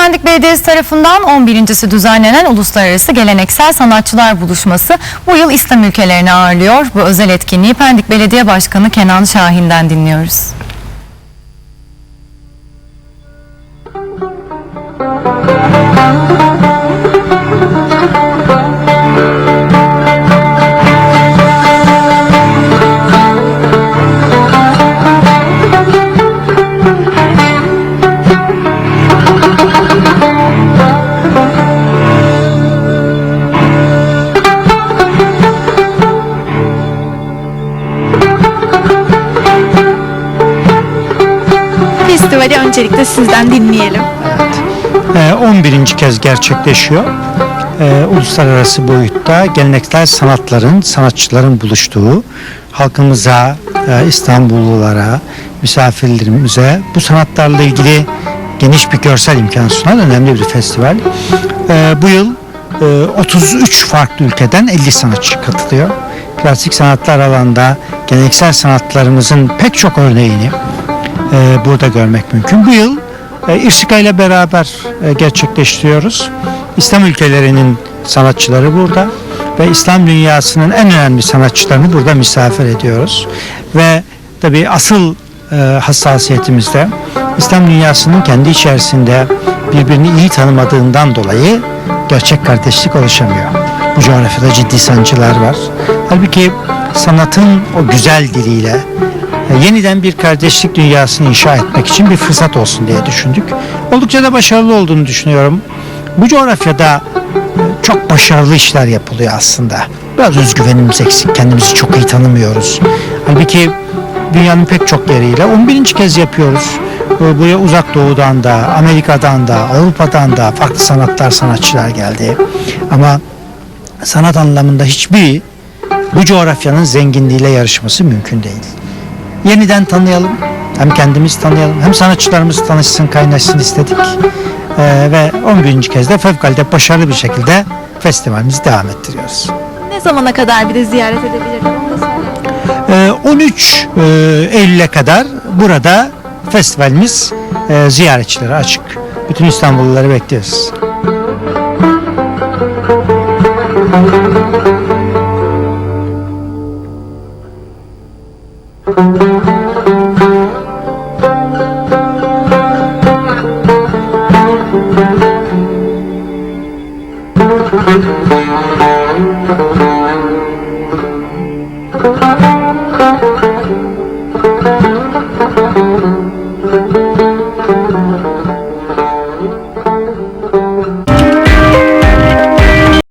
Pendik Belediyesi tarafından 11.si düzenlenen Uluslararası Geleneksel Sanatçılar Buluşması bu yıl İslam ülkelerini ağırlıyor. Bu özel etkinliği Pendik Belediye Başkanı Kenan Şahin'den dinliyoruz. Festivali öncelikle sizden dinleyelim. Ee, 11. kez gerçekleşiyor. Ee, Uluslararası boyutta geleneksel sanatların, sanatçıların buluştuğu halkımıza, e, İstanbullulara, misafirlerimize bu sanatlarla ilgili geniş bir görsel imkan sunan önemli bir festival. Ee, bu yıl e, 33 farklı ülkeden 50 sanatçı katılıyor. Klasik sanatlar alanda geleneksel sanatlarımızın pek çok örneğini e, burada görmek mümkün. Bu yıl e, İrsika ile beraber e, gerçekleştiriyoruz. İslam ülkelerinin sanatçıları burada ve İslam dünyasının en önemli sanatçılarını burada misafir ediyoruz. Ve tabii asıl e, hassasiyetimizde İslam dünyasının kendi içerisinde birbirini iyi tanımadığından dolayı gerçek kardeşlik oluşamıyor. Bu coğrafyada ciddi sancılar var. Halbuki sanatın o güzel diliyle yeniden bir kardeşlik dünyasını inşa etmek için bir fırsat olsun diye düşündük. Oldukça da başarılı olduğunu düşünüyorum. Bu coğrafyada e, çok başarılı işler yapılıyor aslında. Biraz özgüvenimiz eksik, kendimizi çok iyi tanımıyoruz. Halbuki dünyanın pek çok yeriyle 11. kez yapıyoruz. Buraya uzak doğudan da, Amerika'dan da, Avrupa'dan da farklı sanatlar, sanatçılar geldi. Ama sanat anlamında hiçbir bu coğrafyanın zenginliğiyle yarışması mümkün değil yeniden tanıyalım. Hem kendimiz tanıyalım hem sanatçılarımız tanışsın kaynaşsın istedik. Ee, ve 11. kez de fevkalade başarılı bir şekilde festivalimizi devam ettiriyoruz. Ne zamana kadar bir de ziyaret edebilirim? Ee, 13 e, Eylül'e kadar burada festivalimiz e, ziyaretçilere açık. Bütün İstanbulluları bekliyoruz. Thank you.